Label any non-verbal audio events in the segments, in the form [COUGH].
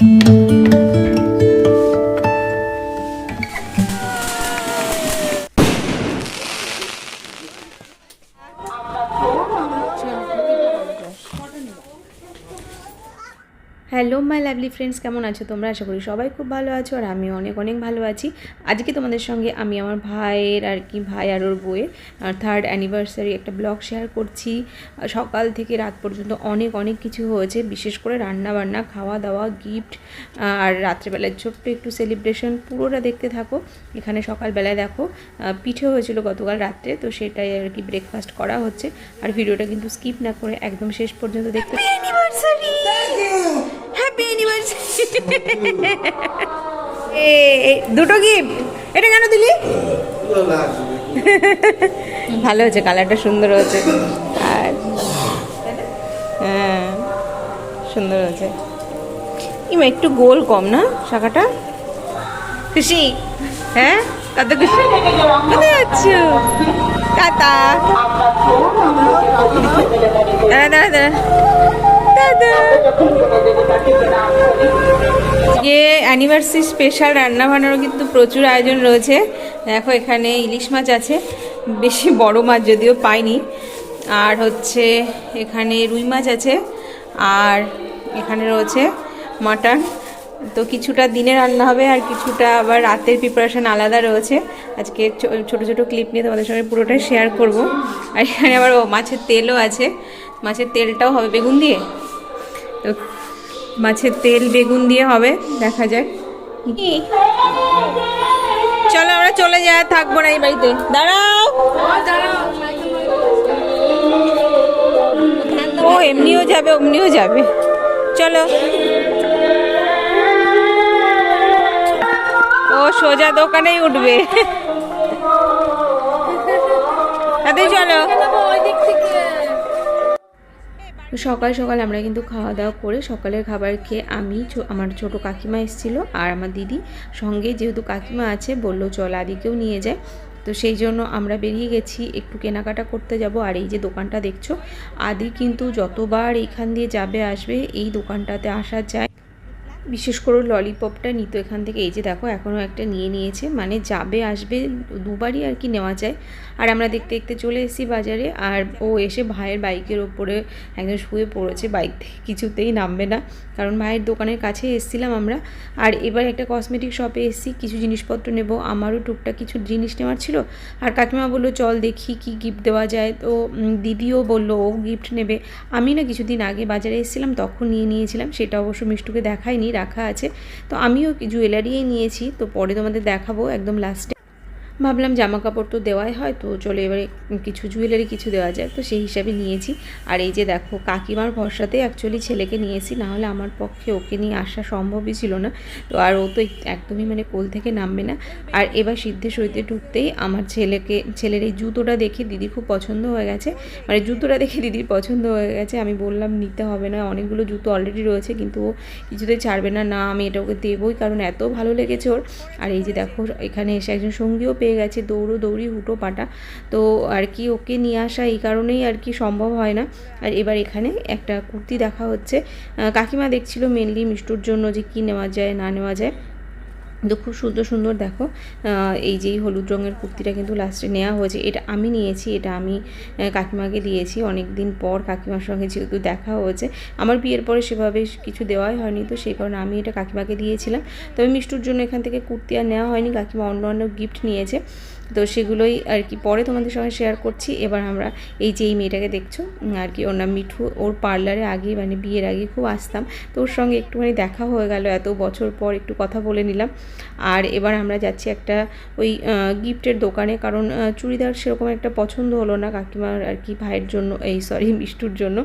Thank you. Friends কেমন আছো তোমরা? আশা করি সবাই খুব ভালো আছো আর আমি অনেক অনেক ভালো আছি। আজকে তোমাদের সঙ্গে আমি আমার ভাইয়ের আর কি ভাই আর ওর বউয়ের থার্ড অ্যানিভার্সারি একটা ব্লগ শেয়ার করছি। সকাল থেকে রাত পর্যন্ত অনেক অনেক কিছু হয়েছে বিশেষ করে রান্না বান্না খাওয়া দাওয়া গিফট আর রাত্রেবেলায় ছোট্ট একটু সেলিব্রেশন পুরোটা দেখতে থাকো। এখানে সকালবেলায় দেখো পিঠে হয়েছিল গতকাল রাত্রে তো সেটাই আর কি ব্রেকফাস্ট করা হচ্ছে। আর ভিডিওটা কিন্তু স্কিপ না করে একদম শেষ পর্যন্ত দেখতে অ্যানিভার্সারি দুটো গিফট এটা কেন দিলি? ভালো হয়েছে কালারটা সুন্দর হয়েছে। আর হ্যাঁ সুন্দর হয়েছে। ইমা, একটু গোল কম না শাখাটা? খুশি? হ্যাঁ? কত খুশি? কোথায় যাচ্ছ? টাটা দাঁড়া দাঁড়া দাঁড়া। আজকে অ্যানিভার্সারি স্পেশাল রান্না বান্নারও কিন্তু প্রচুর আয়োজন রয়েছে। দেখো, এখানে ইলিশ মাছ আছে। বেশি বড় মাছ যদিও পাইনি। আর হচ্ছে এখানে রুই মাছ আছে। আর এখানে রয়েছে মাটন। তো কিছুটা দিনে রান্না হবে আর কিছুটা আবার রাতের প্রিপারেশন আলাদা রয়েছে। আজকে ছোট ছোট ক্লিপ নিয়ে তোমাদের সঙ্গে পুরোটাই শেয়ার করব। আর এখানে আবার মাছের তেলও আছে। মাছের তেলটাও হবে। বেগুন দিয়ে? তো মাছের তেল বেগুন দিয়ে হবে, দেখা যাক। চলো আমরা চলে যাই থাকব না এই বাড়িতে। দাঁড়াও। ও, এমনিও যাবে, অমনিও যাবে। চলো। ও, সোজা দোকানেই উঠবে। তাতে চলো। সকাল সকাল আমরা কিন্তু খাওয়া দাওয়া করে সকালের খাবার খেয়ে আমি আমার ছোট কাকিমা এসেছিল আর আমার দিদি সঙ্গে যেহেতু কাকিমা আছে বলল, চল আদিকেও নিয়ে যায় তো সেই জন্য আমরা বেরিয়ে গেছি, একটু কেনাকাটা করতে যাব। আর এই যে দোকানটা দেখছ, আদি কিন্তু যতবার এইখান দিয়ে যাবে, আসবে, এই দোকানটাতে আসা যায়। বিশেষ করে ললিপপটা নিত এখান থেকে। এই যে দেখো, এখনও একটা নিয়ে নিয়েছে। মানে যাবে, আসবে, দুবারই আর কি নেওয়া যায়। আর আমরা দেখতে দেখতে চলে এসেছি বাজারে। আর ও এসে ভাইয়ের বাইকের ওপরে একদম শুয়ে পড়েছে। বাইক থেকে কিছুতেই নামবে না। কারণ ভাইয়ের দোকানের কাছে এসেছিলাম আমরা। আর এবার একটা কসমেটিক শপে এসেছি। কিছু জিনিসপত্র নেব। আমারও টুকটাক কিছু জিনিস নেওয়ার ছিল। আর কাকিমা বলল, চল দেখি কি গিফট দেওয়া যায়। তো দিদিও বলল, ও গিফট নেবে। আমি না কিছুদিন আগে বাজারে এসেছিলাম, তখন নিয়ে নিয়েছিলাম। সেটা অবশ্য মিষ্টুকে দেখাইনি রাখা আছে। তো আমিও জুয়েলারিই নিয়েছি। তো পরে তোমাদের দেখাবো একদম লাস্টে ভাবলাম জামা কাপড় তো দেওয়াই হয়, তো চলে এবারে কিছু জুয়েলারি কিছু দেওয়া যায় তো সেই হিসাবে নিয়েছি। আর এই যে দেখো, কাকিমার ভরসাতে অ্যাকচুয়ালি ছেলেকে নিয়েছি না হলে আমার পক্ষে ওকে নিয়ে আসা সম্ভবই ছিল না। তো আর ও তো একদমই মানে কোল থেকে নামবে না। আর এবার সিদ্ধে সইতে ঢুকতেই আমার ছেলেকে, ছেলের এই জুতোটা দেখে দিদি খুব পছন্দ হয়ে গেছে। মানে জুতোটা দেখে দিদির পছন্দ হয়ে গেছে। আমি বললাম, নিতে হবে না, অনেকগুলো জুতো অলরেডি রয়েছে, কিন্তু ও কিছুতে ছাড়বে না। না, আমি এটা ওকে দেবই, কারণ এত ভালো লেগেছে ওর। আর এই যে দেখো, এখানে এসে একজন সঙ্গীও পেয়ে গেছে, দৌড়ো দৌড়ি, হুটো পাটা। তো আর কি ওকে নিয়ে আসা এই কারণেই আর কি সম্ভব হয় না। আর এবার এখানে একটা কুর্তি দেখা হচ্ছে। কাকিমা দেখছিল মেনলি মিষ্টুর জন্য যে কি নেওয়া যায়, না নেওয়া যায়। তো খুব সুন্দর সুন্দর দেখো। এই যেই হলুদ রঙের কুর্তিটা কিন্তু লাস্টে নেওয়া হয়েছে। এটা আমি নিয়েছি, এটা আমি কাকিমাকে দিয়েছি। অনেক দিন পর কাকিমার সঙ্গে যেহেতু দেখা হয়েছে, আমার বিয়ের পরে সেভাবে কিছু দেওয়াই হয়নি, তো সেই কারণে আমি এটা কাকিমাকে দিয়েছিলাম। তবে মিষ্টুর জন্য এখান থেকে কুর্তি আর নেওয়া হয়নি, কাকিমা অন্য অন্য গিফট নিয়েছে। তো সেগুলোই আর কি পরে তোমাদের সঙ্গে শেয়ার করছি। এবার আমরা এই যে এই মেয়েটাকে দেখছ আর কি ওর নাম মিঠু। ওর পার্লারে আগে মানে বিয়ের আগে খুব আসতাম। তো ওর সঙ্গে একটুখানি দেখা হয়ে গেল, এত বছর পর একটু কথা বলে নিলাম। আর এবার আমরা যাচ্ছি একটা ওই গিফটের দোকানে। কারণ চুড়িদার সেরকম একটা পছন্দ হলো না কাকিমার আর কি ভাইয়ের জন্য, এই সরি মিষ্টুর জন্য।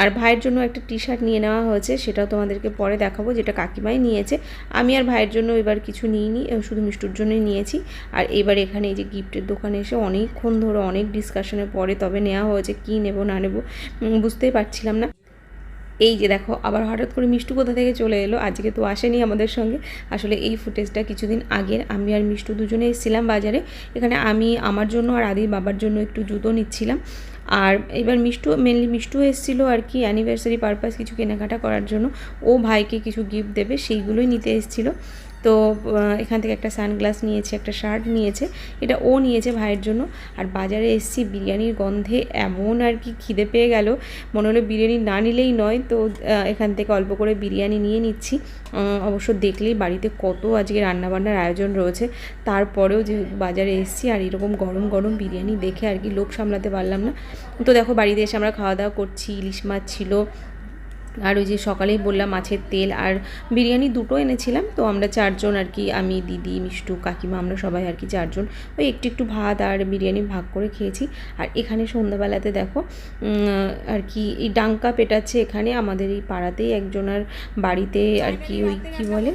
আর ভাইয়ের জন্য একটা টি শার্ট নিয়ে নেওয়া হয়েছে, সেটাও তোমাদেরকে পরে দেখাবো, যেটা কাকিমাই নিয়েছে। আমি আর ভাইয়ের জন্য এবার কিছু নিইনি, শুধু মিষ্টুর জন্যই নিয়েছি। আর এবার এখানে এই যে গিফটের দোকানে এসে অনেকক্ষণ ধরে অনেক ডিসকাশনের পরে তবে নেওয়া হয়েছে, কী নেব, না নেব বুঝতেই পারছিলাম না। এই যে দেখো, আবার হঠাৎ করে মিষ্টু কোথা থেকে চলে এলো? আজকে তো আসেনি আমাদের সঙ্গে। আসলে এই ফুটেজটা কিছুদিন আগের। আমি আর মিষ্টু দুজনে এসেছিলাম বাজারে। এখানে আমি, আমার জন্য আর আদির বাবার জন্য একটু জুতো নিচ্ছিলাম। আর এবার মিষ্টু মেনলি মিষ্টু এসেছিল আর কি অ্যানিভার্সারি পারপাস কিছু কেনাকাটা করার জন্য। ও ভাইকে কিছু গিফট দেবে, সেইগুলোই নিতে এসেছিল। তো এখান থেকে একটা সানগ্লাস নিয়েছে, একটা শার্ট নিয়েছে, এটা ও নিয়েছে ভাইয়ের জন্য। আর বাজারে এসেছি, বিরিয়ানির গন্ধে এমন আর কি খিদে পেয়ে গেল। মনে হলো বিরিয়ানি না নিলেই নয়, তো এখান থেকে অল্প করে বিরিয়ানি নিয়ে নিচ্ছি। অবশ্য দেখলেই বাড়িতে কত আজকে রান্নাবান্নার আয়োজন রয়েছে। তারপরেও যে বাজারে এসেছি আর এরকম গরম গরম বিরিয়ানি দেখে আর কি লোক সামলাতে পারলাম না। তো দেখো, বাড়িতে এসে আমরা খাওয়া দাওয়া করছি, ইলিশ মাছ ছিল আর ওই যে সকালেই বললাম মাছের তেল আর বিরিয়ানি দুটো এনেছিলাম, তো আমরা চারজন আর কি, আমি, দিদি, মিষ্টু, কাকিমা, আমরা সবাই আর কি চারজন, ওই একটু একটু ভাত আর বিরিয়ানি ভাগ করে খেয়েছি। আর এখানে সন্ধ্যাবেলাতে দেখো আর কি, এই ডাঙ্কা পেটাচ্ছে এখানে, আমাদের এই পাড়াতেই একজনের বাড়িতে আর কি ওই কী বলে,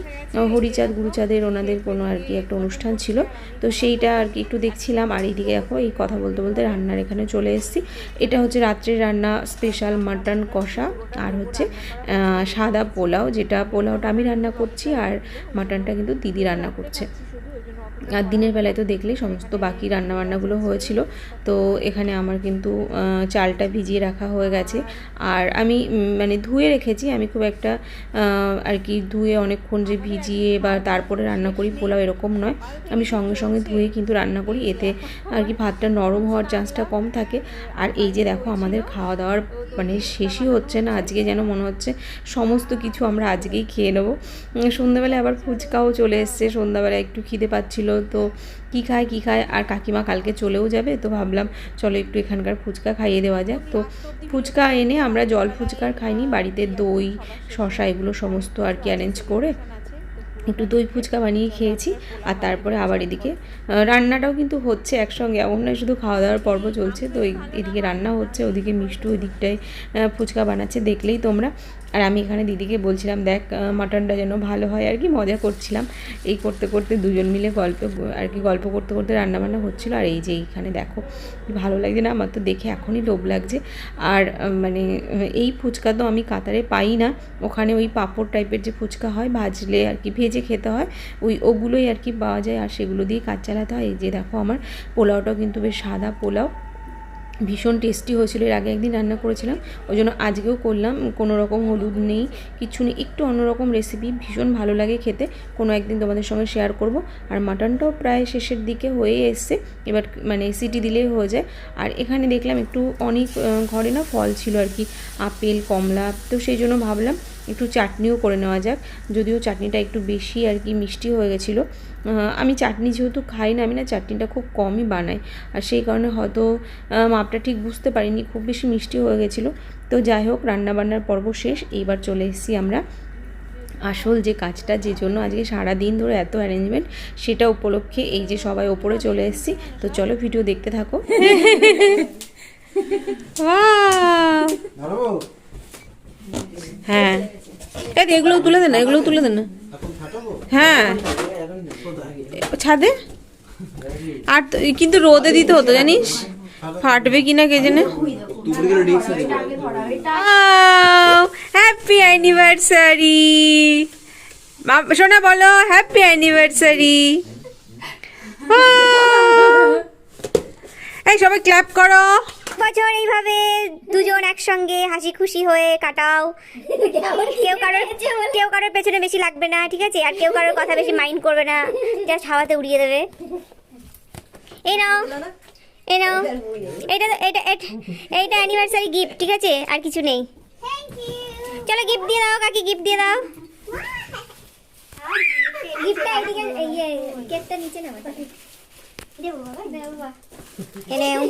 হরিচাঁদ, গুরুচাঁদের ওনাদের কোনো আর কি একটা অনুষ্ঠান ছিল, তো সেইটা আর কি একটু দেখছিলাম। আর এইদিকে দেখো, এই কথা বলতে বলতে রান্নার এখানে চলে এসেছি। এটা হচ্ছে রাত্রের রান্না, স্পেশাল মাটন কষা, আর হচ্ছে সাদা পোলাও যেটা পোলাওটা আমি রান্না করছি আর মাটনটা কিন্তু দিদি রান্না করছে। আর দিনের বেলায় তো দেখলেই সমস্ত বাকি রান্নাবান্নাগুলো হয়েছিল। তো এখানে আমার কিন্তু চালটা ভিজিয়ে রাখা হয়ে গেছে। আর আমি মানে ধুয়ে রেখেছি। আমি খুব একটা আর কি ধুয়ে অনেকক্ষণ যে ভিজিয়ে বা তারপরে রান্না করি পোলাও এরকম নয়। আমি সঙ্গে সঙ্গে ধুয়ে কিন্তু রান্না করি। এতে আর কি ভাতটা নরম হওয়ার চান্সটা কম থাকে। আর এই যে দেখো, আমাদের খাওয়া দাওয়ার মানে শেষই হচ্ছে না। আজকে যেন মনে হচ্ছে সমস্ত কিছু আমরা আজকেই খেয়ে নেব। সন্ধ্যাবেলায় আবার ফুচকাও চলে এসছে। সন্ধ্যাবেলায় একটু খিদে পাচ্ছিল তো কী খায় কী খায়? আর কাকিমা কালকে চলেও যাবে, তো ভাবলাম চলো একটু এখানকার ফুচকা খাইয়ে দেওয়া যাক। তো ফুচকা এনে আমরা জল ফুচকার খাইনি, বাড়িতে দই শশা এগুলো সমস্ত আর কি অ্যারেঞ্জ করে একটু দই ফুচকা বানিয়ে খেয়েছি। আর তারপরে আবার এদিকে রান্নাটাও কিন্তু হচ্ছে একসঙ্গে, এমন নয় শুধু খাওয়া দাওয়ার পর্ব চলছে, তো এদিকে রান্না হচ্ছে, ওদিকে মিষ্টি ওই দিকটায় ফুচকা বানাচ্ছে, দেখলেই তোমরা। আর আমি এখানে দিদিকে বলছিলাম, দেখ মাটনটা যেন ভালো হয়। আর কি মজা করছিলাম। এই করতে করতে দুজন মিলে গল্প, আর কি গল্প করতে করতে রান্নাবান্না হচ্ছিল। আর এই যে এইখানে দেখো ভালো লাগছে না? আমার তো দেখে এখনই লোভ লাগছে। আর মানে এই ফুচকা তো আমি কাতারে পাই না। ওখানে ওই পাঁপড় টাইপের যে ফুচকা হয়, ভাজলে আর কি ভেজে খেতে হয়, ওই, ওগুলোই আর কি পাওয়া যায়। আর সেগুলো দিয়ে কাজ চালাতে হয়। এই যে দেখো আমার পোলাওটাও কিন্তু বেশ সাদা পোলাও। ভীষণ টেস্টি হয়েছিল, এর আগে একদিন রান্না করেছিলাম, ওই জন্য আজকেও করলাম, কোনো রকম হলুদ নেই, কিছু নেই, একটু অন্যরকম রেসিপি ভীষণ ভালো লাগে খেতে, কোনো একদিন তোমাদের সঙ্গে শেয়ার করব, আর মাটনটাও প্রায় শেষের দিকে হয়ে এসছে, এবার মানে সিটি দিলেই হয়ে যায়, আর এখানে দেখলাম একটু অনেক ঘরে না ফল ছিল আর কি, আপেল, কমলা, তো সেই জন্য ভাবলাম একটু চাটনিও করে নেওয়া যাক। যদিও চাটনিটা একটু বেশি আর কি মিষ্টি হয়ে গেছিল। আমি চাটনি যেহেতু খাই না আমি না চাটনিটা খুব কমই বানাই। আর সেই কারণে হয়তো মাপটা ঠিক বুঝতে পারিনি খুব বেশি মিষ্টি হয়ে গেছিল। তো যাই হোক রান্নাবান্নার পর্ব শেষ। এইবার চলে এসেছি আমরা আসল যে কাজটা যে জন্য আজকে সারা দিন ধরে এত অ্যারেঞ্জমেন্ট সেটা উপলক্ষে এই যে সবাই ওপরে চলে এসেছি। তো চলো ভিডিও দেখতে থাকো। [LAUGHS] [LAUGHS] হ্যাঁ। এই এগুলো তুলে দেন না এগুলো তুলে দেন না। হ্যাঁ। ছাদে? আর কিন্তু রোদে দিতে হতো, জানিস? ফাটবে কিনা কে জানে? হ্যাপি অ্যানিভার্সারি সোনা বলো হ্যাপি অ্যানিভার্সারি এই সবাই ক্ল্যাপ করো। বছর এইভাবে দুজন একসঙ্গে হাসি খুশি হয়ে কাটাও। কেউ কারোর কেউ কারোর পেছনে বেশি লাগবে না ঠিক আছে? আর কেউ কারোর কথা বেশি মাইন্ড করবে না জাস্ট হাওয়াতে উড়িয়ে দেবে। এই নাও এই নাও। এটা এটা এটা- এইটা অ্যানিভার্সারি গিফট ঠিক আছে? আর কিছু নেই। চলো গিফট দিয়ে দাও কাকি গিফট দিয়ে দাও। গিফটটা এদিকে ইয়ে কেকটা নিচে নাও। দেবো বাবা দেবো বাবা এনেও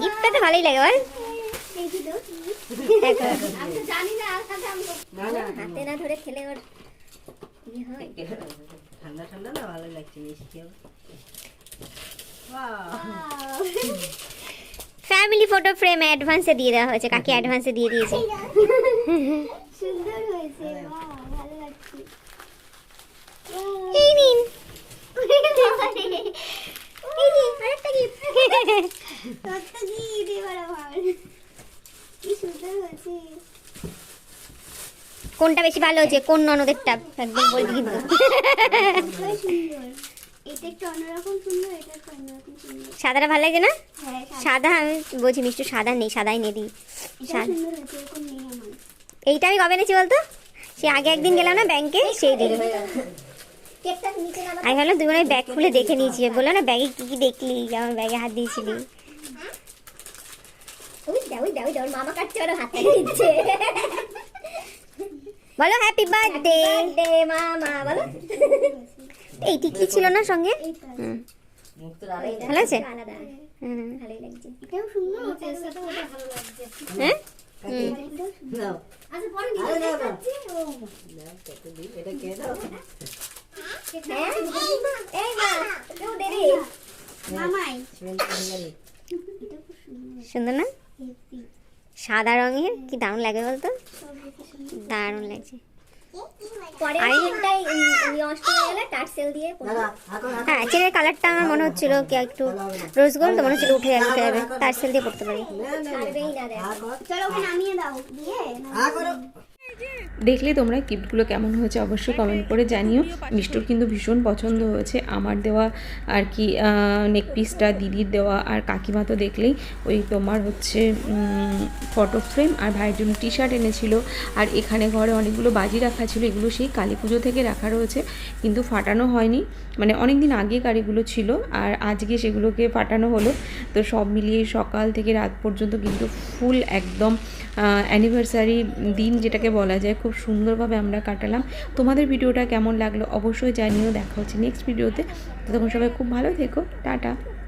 গিফটটা তো ভালোই লাগে বল। দেখো। [LAUGHS] হাতে না ধরে খেলে ওর ঠান্ডা ঠান্ডা না ভালো লাগছে মিষ্টি ফ্যামিলি ফটো ফ্রেম অ্যাডভান্সে দিয়ে দেওয়া হয়েছে কাকে অ্যাডভান্সে [LAUGHS] দিয়ে দিয়েছে। [LAUGHS] সুন্দর হয়েছে এই নিন। এই যে আরেকটা gift। তোর তো এবার আমার। কি সুন্দর হয়েছে। কোনটা বেশি ভালো হয়েছে? কোন ননদেরটা? একদম অন্যরকম সুন্দর সাদাটা ভালো লাগছে না? হ্যাঁ সাদা। আমি বলছি মিষ্টু সাদা নেই সাদাই নিয়ে দিই এইটা আমি কবে এনেছি বলতো? সে আগে একদিন গেলাম না ব্যাংকে সেই দিন। আমি ভাবলাম তুই মনে ব্যাগ খুলে দেখে নিয়েছি। বলল না ব্যাগে কি কি দেখলি? আমার ব্যাগে হাত দিয়েছিলি। দিচ্ছে। বলো হ্যাপি বার্থডে মামা বলো। এই টিকলি ছিল না সঙ্গে? ভালো আছে? হ্যাঁ? আচ্ছা পরে এটা কে দাও? সুন্দর না? সাদা রঙের? কি দারুণ লাগে বলতো? দারুণ লাগছে। হয়ে চেনের কালারটা আমার মনে হচ্ছিল কি একটু রোজ গোল্ড মনে হচ্ছিল উঠে যাবে উঠে যাবে। তার সেল দিয়ে পড়তে পারি। চলো নামিয়ে দাও। দিয়ে দেখলে তোমরা গিফটগুলো কেমন হয়েছে অবশ্যই কমেন্ট করে জানিও। মিষ্টুর কিন্তু ভীষণ পছন্দ হয়েছে। আমার দেওয়া আর কি নেক পিসটা দিদির দেওয়া আর কাকিমা তো দেখলেই। ওই তোমার হচ্ছে ফটো ফ্রেম আর ভাইয়ের জন্য টি শার্ট এনেছিল। আর এখানে ঘরে অনেকগুলো বাজি রাখা ছিল, এগুলো সেই কালী পুজো থেকে রাখা রয়েছে। কিন্তু ফাটানো হয়নি। মানে অনেক দিন আগে গাড়িগুলো ছিল আর আজকে সেগুলোকে ফাটানো হলো। তো সব মিলিয়ে সকাল থেকে রাত পর্যন্ত কিন্তু ফুল একদম অ্যানিভার্সারি দিন যেটাকে বলা যায়, খুব সুন্দরভাবে আমরা কাটালাম। তোমাদের ভিডিওটা কেমন লাগল অবশ্যই জানিও। দেখা হচ্ছে নেক্সট ভিডিওতে তখন সবাই খুব ভালো থেকো। টাটা।